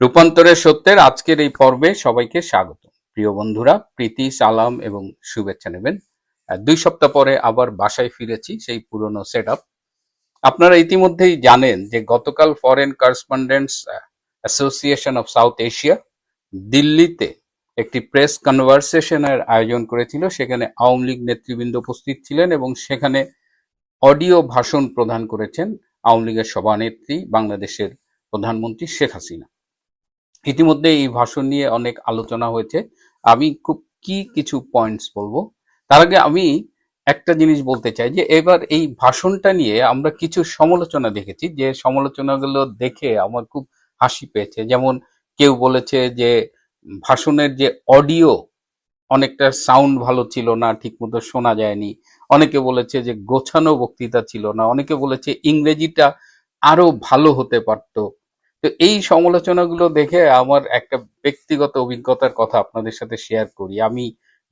রূপান্তরের সত্যের আজকের এই পর্বে সবাইকে স্বাগত। প্রিয় বন্ধুরা, প্রীতি, সালাম এবং শুভেচ্ছা নেবেন। দুই সপ্তাহ পরে আবার বাসায় ফিরেছি, সেই পুরনো সেট আপনারা ইতিমধ্যেই জানেন যে গতকাল foreign correspondents association of South Asia দিল্লিতে একটি প্রেস কনভারসেশনের আয়োজন করেছিল। সেখানে আওয়ামী লীগ নেতৃবৃন্দ উপস্থিত ছিলেন এবং সেখানে অডিও ভাষণ প্রদান করেছেন আওয়ামী লীগের সভানেত্রী বাংলাদেশের প্রধানমন্ত্রী শেখ হাসিনা। ইতিমধ্যে এই ভাষণ নিয়ে অনেক আলোচনা হয়েছে। আমি খুব কি কিছু পয়েন্টস বলব? তার আগে আমি একটা জিনিস বলতে চাই যে, এবার এই ভাষণটা নিয়ে আমরা কিছু সমালোচনা দেখেছি। যে সমালোচনাগুলো দেখে আমার খুব হাসি পেয়েছে। যেমন কেউ বলেছে যে, ভাষণের যে অডিও অনেকটা সাউন্ড ভালো ছিল না, ঠিকমতো শোনা যায়নি। অনেকে বলেছে যে, গোছানো বক্তৃতা ছিল না। অনেকে বলেছে ইংরেজিটা আরও ভালো হতে পারতো। তো এই সমালোচনাগুলো দেখে আমার একটা ব্যক্তিগত অভিজ্ঞতার কথা আপনাদের সাথে শেয়ার করি। আমি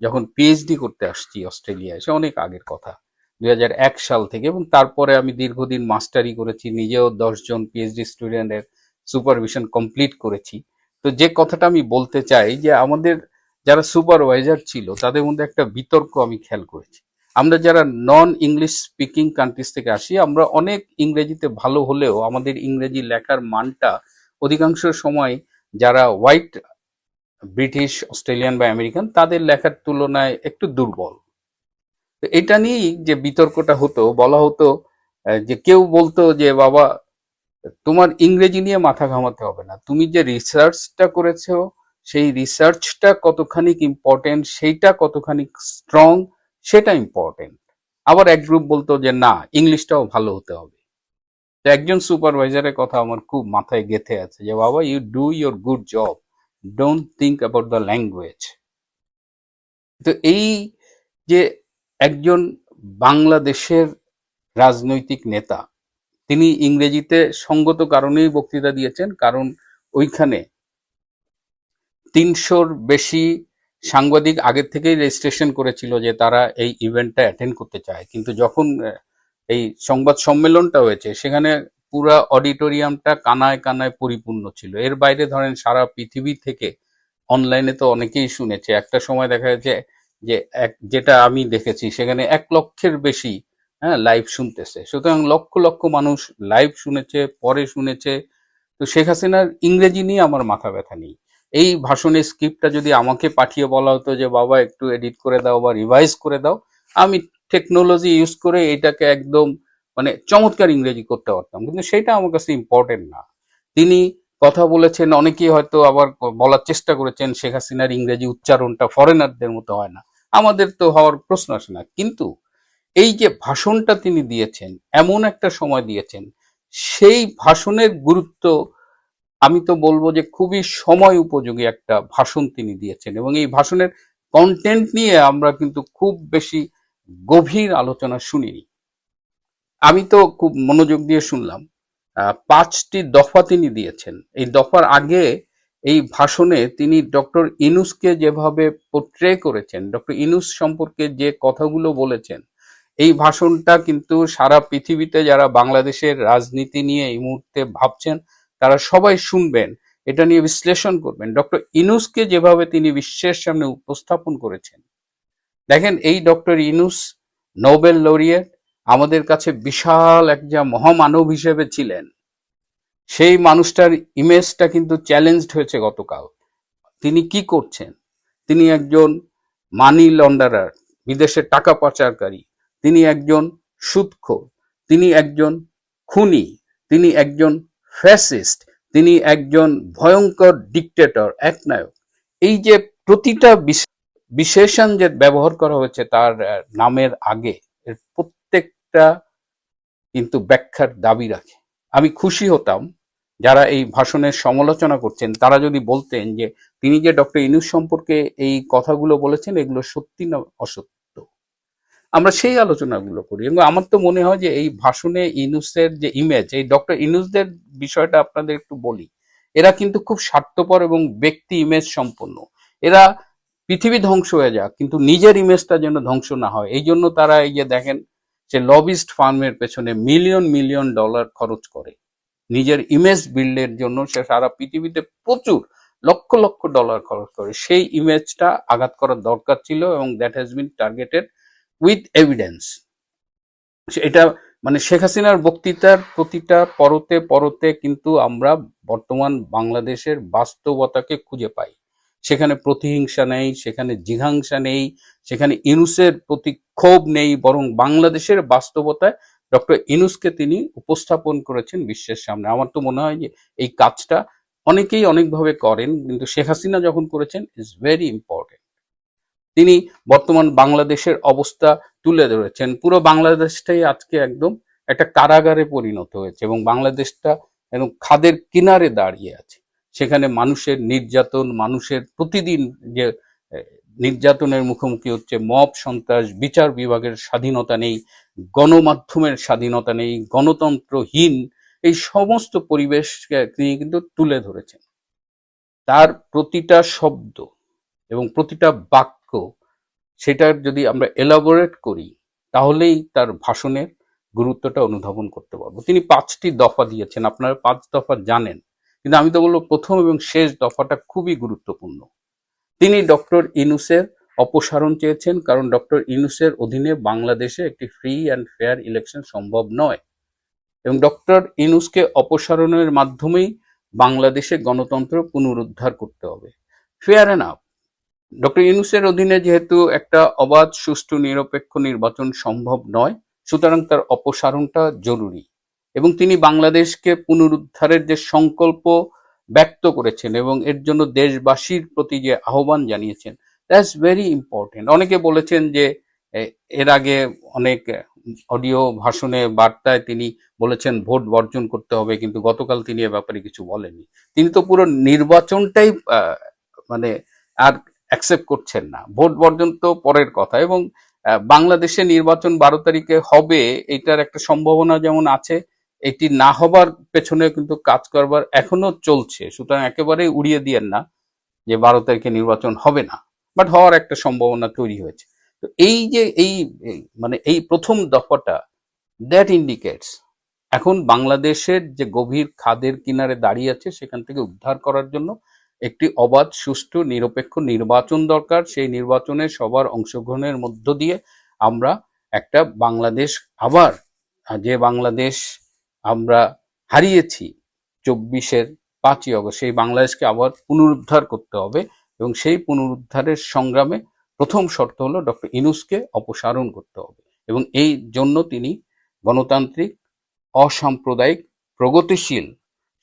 যখন পিএইচডি করতে আসছি অস্ট্রেলিয়ায়, সে অনেক আগের কথা, দুই হাজার এক সাল থেকে এবং তারপরে আমি দীর্ঘদিন মাস্টারি করেছি, নিজেও দশজন পিএইচডি স্টুডেন্টের সুপারভিশন কমপ্লিট করেছি। তো যে কথাটা আমি বলতে চাই যে আমাদের যারা সুপারভাইজার ছিল, তাদের মধ্যে একটা বিতর্ক আমি খেয়াল করেছি। আমরা যারা নন ইংলিশ স্পিকিং কান্ট্রিজ থেকে আসি, আমরা অনেক ইংরেজিতে ভালো হলেও আমাদের ইংরেজি লেখার মানটা অধিকাংশ সময় যারা হোয়াইট ব্রিটিশ অস্ট্রেলিয়ান বা আমেরিকান তাদের লেখার তুলনায় একটু দুর্বল। তো এটা নিয়েই যে বিতর্কটা হতো, বলা হতো যে কেউ বলতো যে, বাবা, তোমার ইংরেজি নিয়ে মাথা ঘামাতে হবে না। তুমি যে রিসার্চটা করেছ, সেই রিসার্চটা কতখানি ইম্পর্টেন্ট সেইটা কতখানি স্ট্রং সেটা ইম্পর্টেন্ট আবার এক গ্রুপ বলতো যে, না, ইংলিশটাও ভালো হতে হবে। তো একজন সুপারভাইজারের কথা আমার খুব মাথায় গেথে আছে যে, বাবা you do your good job don't think about the language তো এই যে একজন বাংলাদেশের রাজনৈতিক নেতা, তিনি ইংরেজিতে সঙ্গত কারণেই বক্তৃতা দিয়েছেন, কারণ ওইখানে তিনশোর বেশি সাংবাদিক আগের থেকেই রেজিস্ট্রেশন করেছিল যে তারা এই ইভেন্টটা অ্যাটেন্ড করতে চায়। কিন্তু যখন এই সংবাদ সম্মেলনটা হয়েছে, সেখানে পুরা অডিটোরিয়ামটা কানায় কানায় পরিপূর্ণ ছিল। এর বাইরে ধরেন সারা পৃথিবী থেকে অনলাইনে তো অনেকেই শুনেছে। একটা সময় দেখা যাচ্ছে যে এক, যেটা আমি দেখেছি, সেখানে এক লক্ষের বেশি হ্যাঁ লাইভ শুনতেছে। সুতরাং লক্ষ লক্ষ মানুষ লাইভ শুনেছে, পরে শুনেছে। তো শেখ হাসিনার ইংরেজি নিয়ে আমার মাথা ব্যথা নেই। এই ভাষণের স্ক্রিপ্টটা যদি আমাকে পাঠিয়ে বলা হতো যে, বাবা, একটু এডিট করে দাও বা রিভাইজ করে দাও, আমি টেকনোলজি ইউজ করে এটাকে একদম মানে চমৎকার ইংরেজি করতে পারতাম। কিন্তু সেটা আমার কাছে ইম্পর্টেন্ট না। তিনি কথা বলেছেন, অনেকেই হয়তো আবার বলার চেষ্টা করেছেন, শেখ হাসিনার ইংরেজি উচ্চারণটা ফরেনারদের মতো হয় না। আমাদের তো হওয়ার প্রশ্ন আসে না। কিন্তু এই যে ভাষণটা তিনি দিয়েছেন, এমন একটা সময় দিয়েছেন, সেই ভাষণের গুরুত্ব আমি তো বলব যে খুবই সময় উপযোগী একটা ভাষণ তিনি দিয়েছেন এবং এই ভাষণের কন্টেন্ট নিয়ে আমরা কিন্তু খুব বেশি গভীর আলোচনা শুনিনি। আমি তো খুব মনোযোগ দিয়ে শুনলাম। পাঁচটি দফা তিনি দিয়েছেন। এই দফার আগে এই ভাষণে তিনি ডক্টর ইনুসকে যেভাবে পোট্রে করেছেন, ডক্টর ইনুস সম্পর্কে যে কথাগুলো বলেছেন, এই ভাষণটা কিন্তু সারা পৃথিবীতে যারা বাংলাদেশের রাজনীতি নিয়ে এই মুহূর্তে ভাবছেন তারা সবাই শুনবেন, এটা নিয়ে বিশ্লেষণ করবেন। ডক্টর ইনুসকে যেভাবে তিনি বিশ্বের সামনে উপস্থাপন করেছেন। দেখেন, এই ডক্টর ইনুস নোবেল লরিয়েট, আমাদের কাছে বিশাল একটা মহামানব হিসেবে ছিলেন। সেই মানুষটার ইমেজটা কিন্তু চ্যালেঞ্জড হয়েছে গতকাল। তিনি কি করছেন? তিনি একজন মানি লন্ডারার, বিদেশে টাকা পাচারকারী। তিনি একজন সুদখোর তিনি একজন খুনি। তিনি একজন ফ্যাসিস্ট, তিনি একজন ভয়ঙ্কর ডিকটেটর একনায়ক এই যে প্রতিটা বিশ- বিশেষণ যে ব্যবহার করা হয়েছে তার নামের আগে, এর প্রত্যেকটা কিন্তু ব্যাখ্যার দাবি রাখে। আমি খুশি হতাম যারা এই ভাষণের সমালোচনা করছেন। তারা যদি বলতেন যে তিনি যে ডক্টর ইনুস সম্পর্কে এই কথাগুলো বলেছেন, এগুলো সত্যি না অসত্য। আমরা সেই আলোচনাগুলো করি। এবং আমার তো মনে হয় যে এই ভাষণে ইনুসের যে ইমেজ এই ডক্টর ইনুসদের বিষয়টা আপনাদের একটু বলি। এরা কিন্তু খুব স্বার্থপর এবং ব্যক্তি ইমেজ সম্পন্ন। এরা পৃথিবী ধ্বংস হয়ে যাক, কিন্তু নিজের ইমেজটা যেন ধ্বংস না হয়। এই জন্য তারা এই যে দেখেন যে লবিস্ট ফার্মের পেছনে মিলিয়ন মিলিয়ন ডলার খরচ করে। নিজের ইমেজ বিল্ডের জন্য সে সারা পৃথিবীতে প্রচুর, লক্ষ লক্ষ ডলার খরচ করে। সেই ইমেজটা আঘাত করার দরকার ছিল এবং that has been targeted with evidence এটা মানে শেখ হাসিনার বক্তৃতার প্রতিটা পরতে পরতে কিন্তু আমরা বর্তমান বাংলাদেশের বাস্তবতাকে খুঁজে পাই। সেখানে প্রতিহিংসা নেই, সেখানে জিঘাংসা নেই, সেখানে ইনুসের প্রতি ক্ষোভ নেই, বরং বাংলাদেশের বাস্তবতায় ডক্টর ইনুসকে তিনি উপস্থাপন করেছেন বিশ্বের সামনে। আমার তো মনে হয় যে এই কাজটা অনেকেই অনেকভাবে করেন, কিন্তু শেখ হাসিনা যখন করেছেন ইজ ভেরি ইম্পর্টেন্ট তিনি বর্তমান বাংলাদেশের অবস্থা তুলে ধরেছেন। পুরো বাংলাদেশটাই আজকে একদম একটা কারাগারে পরিণত হয়েছে এবং বাংলাদেশটা এবং খাদের কিনারে দাঁড়িয়ে আছে। সেখানে মানুষের নির্যাতন, মানুষের প্রতিদিন যে নির্যাতনের মুখোমুখি হচ্ছে, মব, সন্ত্রাস, বিচার বিভাগের স্বাধীনতা নেই, গণমাধ্যমের স্বাধীনতা নেই, গণতন্ত্রহীন, এই সমস্ত পরিবেশকে তিনি কিন্তু তুলে ধরেছেন। তার প্রতিটা শব্দ এবং প্রতিটা বাক্য সেটার যদি আমরা এলাবোরেট করি, তাহলেই তার ভাষণের গুরুত্বটা অনুধাবন করতে পারব। তিনি পাঁচটি দফা দিয়েছেন, আপনারা পাঁচ দফা জানেন, কিন্তু আমি তো বলব প্রথম এবং শেষ দফাটা খুবই গুরুত্বপূর্ণ। তিনি ডক্টর ইনুসের অপসারণ চেয়েছেন, কারণ ডক্টর ইনুসের অধীনে বাংলাদেশে একটি ফ্রি অ্যান্ড ফেয়ার ইলেকশন সম্ভব নয়। এবং ডক্টর ইনুসকে অপসারণের মাধ্যমেই বাংলাদেশে গণতন্ত্র পুনরুদ্ধার করতে হবে। ফেয়ার এনাফ ডক্টর ইউনুসের অধীনে যেহেতু একটা অবাধ, সুষ্ঠু, নিরপেক্ষ নির্বাচন সম্ভব নয়, সুতরাং তার অপসারণটা জরুরি। এবং তিনি বাংলাদেশকে পুনরুদ্ধারের যে সংকল্প ব্যক্ত করেছেন এবং এর জন্য দেশবাসীর প্রতি যে আহ্বান জানিয়েছেন দ্যাটস ভেরি ইম্পর্টেন্ট অনেকে বলেছেন যে এর আগে অনেক অডিও ভাষণে, বার্তায় তিনি বলেছেন ভোট বর্জন করতে হবে, কিন্তু গতকাল তিনি এ ব্যাপারে কিছু বলেননি। তিনি তো পুরো নির্বাচনটাই মানে আর অ্যাকসেপ্ট করছেন না। ভোট বর্জন তো পরের কথা এবং বাংলাদেশে নির্বাচন বারো তারিখে হবে এটার একটা সম্ভাবনা যেমন আছে, এটি না হবার পেছনে কিন্তু কাজ করবার এখনও চলছে। সুতরাং একেবারেই উড়িয়ে দিয়েন না যে বারো তারিখে নির্বাচন হবে না বাট হওয়ার একটা সম্ভাবনা তৈরি হয়েছে। তো এই যে এই মানে এই প্রথম দফাটা দ্যাট ইন্ডিকেটস এখন বাংলাদেশের যে গভীর খাদের কিনারে দাঁড়িয়ে আছে সেখান থেকে উদ্ধার করার জন্য একটি অবাধ, সুষ্ঠু, নিরপেক্ষ নির্বাচন দরকার। সেই নির্বাচনে সবার অংশগ্রহণের মধ্য দিয়ে আমরা একটা বাংলাদেশ আবার, যে বাংলাদেশ আমরা হারিয়েছি চব্বিশের পাঁচই অগস্ট সেই বাংলাদেশকে আবার পুনরুদ্ধার করতে হবে এবং সেই পুনরুদ্ধারের সংগ্রামে প্রথম শর্ত হলো ডক্টর ইনুসকে অপসারণ করতে হবে এবং এই জন্য তিনি গণতান্ত্রিক, অসাম্প্রদায়িক, প্রগতিশীল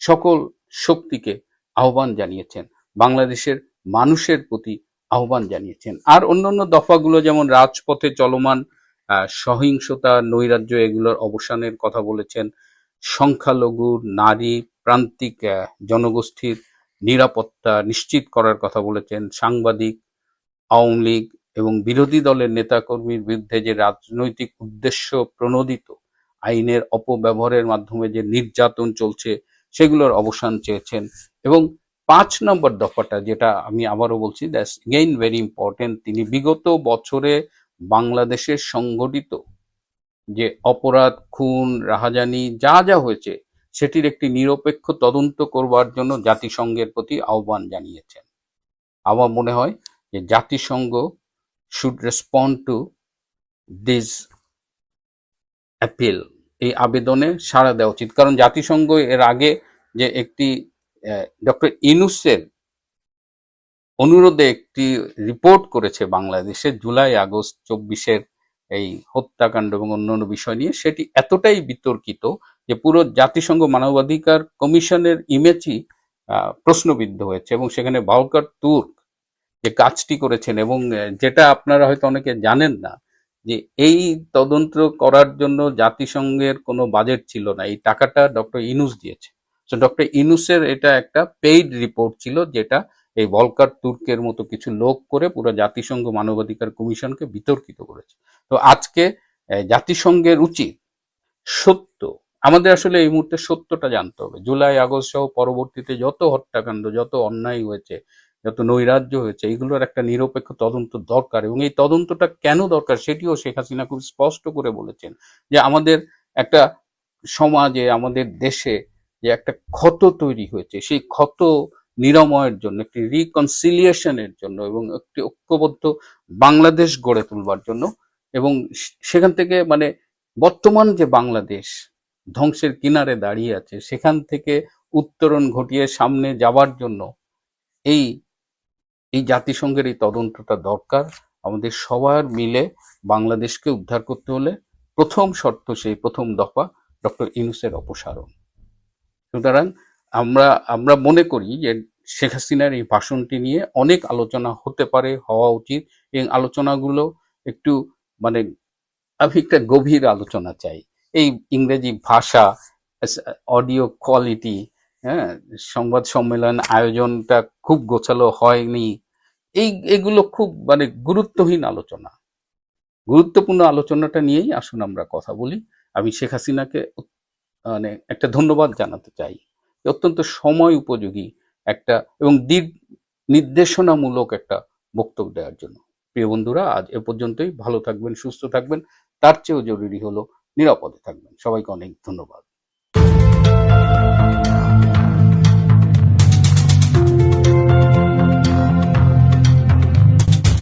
সকল শক্তিকে আহ্বান জানিয়েছেন। বাংলাদেশের মানুষের প্রতি আহ্বান জানিয়েছেন। আর অন্যান্য দফাগুলো যেমন রাজপথে চলমান সহিংসতা, নৈরাজ্য এগুলোর অবসানের কথা বলেছেন। সংখ্যালঘু, নারী, প্রান্তিক জনগোষ্ঠীর নিরাপত্তা নিশ্চিত করার কথা বলেছেন। সাংবাদিক, আওয়ামী লীগ এবং বিরোধী দলের নেতাকর্মীর বিরুদ্ধে যে রাজনৈতিক উদ্দেশ্য প্রণোদিত, আইনের অপব্যবহারের মাধ্যমে যে নির্যাতন চলছে, সেগুলোর অবসান চেয়েছেন এবং পাঁচ নম্বর দফাটা যেটা আমি আবারও বলছি দ্যাটস গেইন ভেরি ইম্পর্টেন্ট তিনি বিগত বছরে বাংলাদেশের সংগঠিত যে অপরাধ, খুন, রাহাজানি, যা যা হয়েছে, সেটির একটি নিরপেক্ষ তদন্ত করবার জন্য জাতিসংঘের প্রতি আহ্বান জানিয়েছেন। আমার মনে হয় যে জাতিসংঘ should respond to this appeal এই আবেদনে সাড়া দেওয়া উচিত। কারণ জাতিসংঘ এর আগে যে একটি ডক্টর ইনুসের অনুরোধে একটি রিপোর্ট করেছে বাংলাদেশে জুলাই আগস্ট চব্বিশের এই হত্যাকাণ্ড এবং অন্যান্য বিষয় নিয়ে। সেটি এতটাই বিতর্কিত যে পুরো জাতিসংঘ মানবাধিকার কমিশনের ইমেজই প্রশ্নবিদ্ধ হয়েছে এবং সেখানে বাউকার তুর্ক যে কাজটি করেছেন এবং যেটা আপনারা হয়তো অনেকে জানেন না যে এই তদন্ত করার জন্য জাতিসংঘের কোনো বাজেট ছিল না। এই টাকাটা ডক্টর ইনুস দিয়েছে। তো ডক্টর ইনুসের এটা একটা পেইড রিপোর্ট ছিল যেটা এই ভলকার তুর্কের মতো কিছু লোক করে পুরো জাতিসংঘ মানবাধিকার কমিশনকে বিতর্কিত করেছে। তো আজকে জাতিসংঘের উচিত সত্য, আমাদের আসলে এই মুহূর্তে সত্যটা জানতে হবে। জুলাই, আগস্ট সহ পরবর্তীতে যত হত্যাকাণ্ড, যত অন্যায় হয়েছে, যত নৈরাজ্য হয়েছে, এগুলোর একটা নিরপেক্ষ তদন্ত দরকার এবং এই তদন্তটা কেন দরকার সেটিও শেখ হাসিনা খুব স্পষ্ট করে বলেছেন যে আমাদের একটা সমাজে, আমাদের দেশে যে একটা ক্ষত তৈরি হয়েছে। সেই ক্ষত নিরাময়ের জন্য, একটি রিকনসিলিয়েশনের জন্য এবং একটি ঐক্যবদ্ধ বাংলাদেশ গড়ে তুলবার জন্য এবং সেখান থেকে মানে বর্তমান যে বাংলাদেশ ধ্বংসের কিনারে দাঁড়িয়ে আছে, সেখান থেকে উত্তরণ ঘটিয়ে সামনে যাবার জন্য এই এই জাতিসংঘের এই তদন্তটা দরকার। আমাদের সবার মিলে বাংলাদেশকে উদ্ধার করতে হলে প্রথম শর্ত সেই প্রথম দফা ডক্টর ইনুসের অপসারণ। সুতরাং আমরা আমরা মনে করি যে শেখ হাসিনার এই ভাষণটি নিয়ে অনেক আলোচনা হতে পারে, হওয়া উচিত। এই আলোচনাগুলো একটু মানে আমি একটা গভীর আলোচনা চাই। এই ইংরেজি ভাষা অডিও কোয়ালিটি হ্যাঁ সংবাদ সম্মেলন আয়োজনটা খুব গোছালো হয়নি। এই, এগুলো খুব মানে গুরুত্বহীন আলোচনা। গুরুত্বপূর্ণ আলোচনাটা নিয়েই আসুন আমরা কথা বলি। আমি শেখ হাসিনাকে মানে একটা ধন্যবাদ জানাতে চাই। অত্যন্ত সময় উপযোগী একটা এবং দিক নির্দেশনামূলক একটা বক্তব্য দেওয়ার জন্য। প্রিয় বন্ধুরা, আজ এ পর্যন্তই। ভালো থাকবেন, সুস্থ থাকবেন। তার চেয়েও জরুরি হলো নিরাপদে থাকবেন। সবাইকে অনেক ধন্যবাদ।